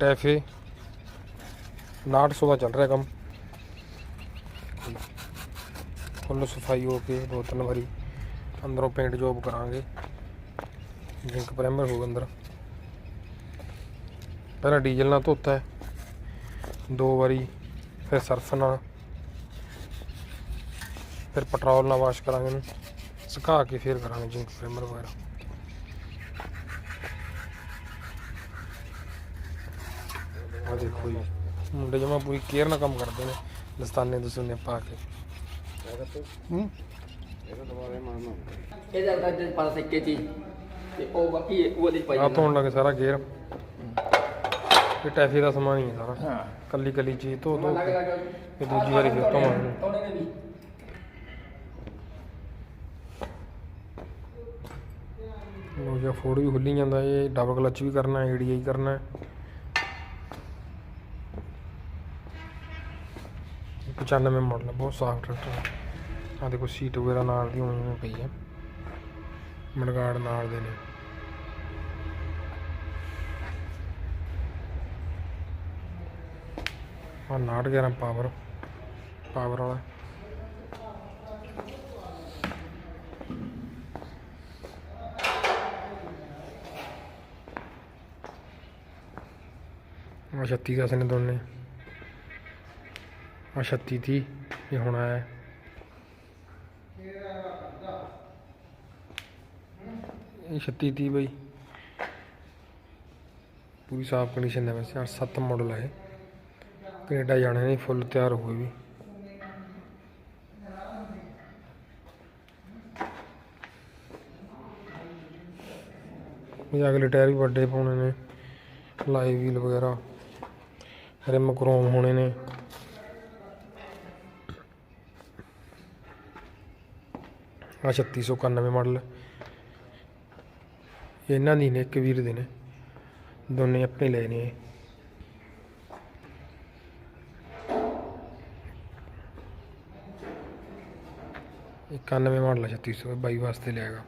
ਟੈਫੇ। 900 ਦਾ ਚੱਲ ਰਿਹਾ ਕੰਮ। ਫੁੱਲ ਸਫ਼ਾਈ ਹੋ ਕੇ ਦੋ ਤਿੰਨ ਵਾਰੀ ਅੰਦਰੋਂ ਪੇਂਟ ਜੋਬ ਕਰਾਂਗੇ। ਜਿੰਕ ਪ੍ਰਾਈਮਰ ਹੋਊਗਾ ਅੰਦਰ। ਪਹਿਲਾਂ ਡੀਜ਼ਲ ਨਾਲ ਧੋਤਾ ਦੋ ਵਾਰੀ ਫਿਰ ਸਰਫ ਨਾਲ। ਫਿਰ ਪੈਟਰੋਲ ਨਾਲ ਵਾਸ਼ ਕਰਾਂਗੇ ਇਹਨੂੰ। ਸੁਕਾ ਕੇ ਫਿਰ ਕਰਾਂਗੇ ਜਿੰਕ ਪ੍ਰਾਈਮਰ ਵਗੈਰਾ। ਆ ਦੇਖੋ ਜੀ। ਮੁੰਡੇ ਜਮਾ ਪੂਰੀ ਕੇਅਰ ਨਾਲ ਕੰਮ ਕਰਦੇ ਨੇ ਦਸਤਾਨੇ ਦਸੂਨੇ ਪਾ ਕੇ। ਹੂੰ। ਇਹਦਾ ਤਾਂ ਜੇ ਪਤਾ ਸਿੱਕੇ ਦੀ ਤੇ ਉਹ ਬਾਕੀ ਉਹਦੇ ਚ ਪਾਈ ਆ। ਧੋਣ ਲੱਗੇ ਸਾਰਾ ਗੇਅਰ। ਇਹ ਟੈਫੀ ਦਾ ਸਮਾਨ ਹੀ ਹੈ ਸਾਰਾ। ਹਾਂ। ਕੱਲੀ ਕੱਲੀ ਚੀਜ਼ ਧੋ ਧੋ ਕੇ ਇਹ ਦੂਜੀ ਵਾਰੀ ਫਿਰ ਧੋਵਾਂਗੇ। ਤੋੜੇ ਨੇ ਵੀ। ਲੋ ਜੀ ਫੋੜ ਵੀ ਖੁੱਲੀ ਜਾਂਦਾ ਇਹ ਡਬਲ ਕਲਚ ਵੀ ਕਰਨਾ ਹੈ ਏਡੀਆਈ ਕਰਨਾ। 95 ਮਾਡਲ ਹੈ ਬਹੁਤ ਸਾਫ਼ ਟਰੈਕਟਰ ਹੈ। ਆ ਦੇਖੋ, ਸੀਟ ਵਗੈਰਾ ਨਾਲ ਦੀ ਹੋਣੀ ਹੋਈ ਪਈ ਹੈ। ਮੜਗਾੜ ਨਾਲ ਦੇ ਨੇ। ਆ 911 ਪਾਵਰ ਪਾਵਰ ਵਾਲਾ। ਆ 36 ਦਸ ਨੇ ਦੋਨੇ। ਆ 36 ਤੀ ਇਹ ਹੁਣ ਆਇਆ ਹੈ। ਇਹ 36 ਤੀ ਬਈ ਪੂਰੀ ਸਾਫ਼ ਕੰਡੀਸ਼ਨ ਹੈ ਵੈਸੇ 7 ਮਾਡਲ ਹੈ ਇਹ। ਕੈਨੇਡਾ ਜਾਣੇ ਨੇ, ਫੁੱਲ ਤਿਆਰ ਹੋਏ ਵੀ ਇਹ ਅਗਲੇ ਟਾਇਰ ਵੀ ਵੱਡੇ ਪਾਉਣੇ ਨੇ, ਲਾਈਵ ਵੀਲ ਵਗੈਰਾ ਰਿਮ ਕ੍ਰੋਮ ਹੋਣੇ ਨੇ ਆ 3691 ਮਾਡਲ। ਇਹਨਾਂ ਦੀ ਨੇ ਇੱਕ ਵੀਰ ਦੇ ਨੇ। ਦੋਨੇ ਆਪਣੇ ਲਏ ਨੇ। ਇਕਾਨਵੇਂ ਮਾਡਲ ਹੈ 3622 ਵਾਸਤੇ ਲਿਆਗਾ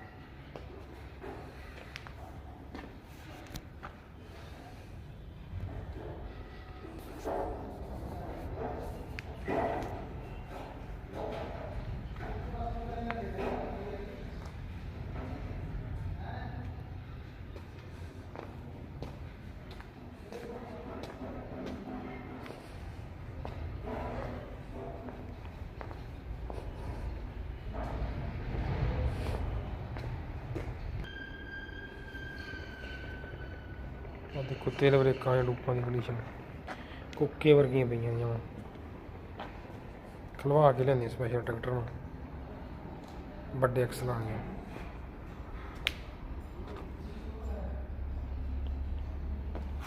ਦੇਖੋ, ਤੇਲ ਬ੍ਰੇਕਾਂ ਜਾਂ ਡੂਪਾਂ ਦੀ ਕੰਡੀਸ਼ਨ ਕੁੱਕੇ ਵਰਗੀਆਂ ਪਈਆਂ ਜਮਾਂ ਖਲਵਾ ਕੇ ਲੈਂਦੇ ਸਪੈਸ਼ਲ ਟਰੈਕਟਰ ਨੂੰ ਵੱਡੇ ਐਕਸਲ ਵਾਲੀਆਂ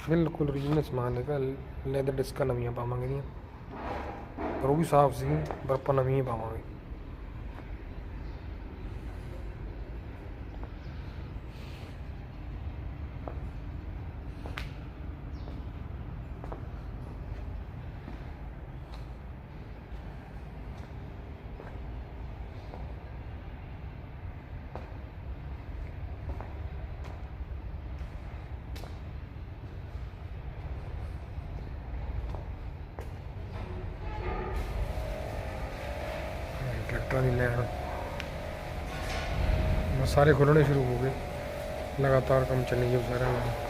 ਬਿਲਕੁਲ ਰੀਜਨਲ ਸਮਾਨ ਹੈਗਾ। ਲੈਦਰ ਡਿਸਕਾਂ ਨਵੀਆਂ ਪਾਵਾਂਗੇ ਦੀਆਂ ਪਰ ਉਹ ਵੀ ਸਾਫ਼ ਸੀ ਪਰ ਆਪਾਂ ਨਵੀਆਂ ਹੀ ਪਾਵਾਂਗੇ। ਟਰੈਕਟਰਾਂ ਦੀ ਲੈਣ। ਸਾਰੇ ਖੋਲਣੇ ਸ਼ੁਰੂ ਹੋ ਗਏ। ਲਗਾਤਾਰ ਕੰਮ ਚੱਲੀ ਜਾਊ ਸਾਰਿਆਂ ਦਾ।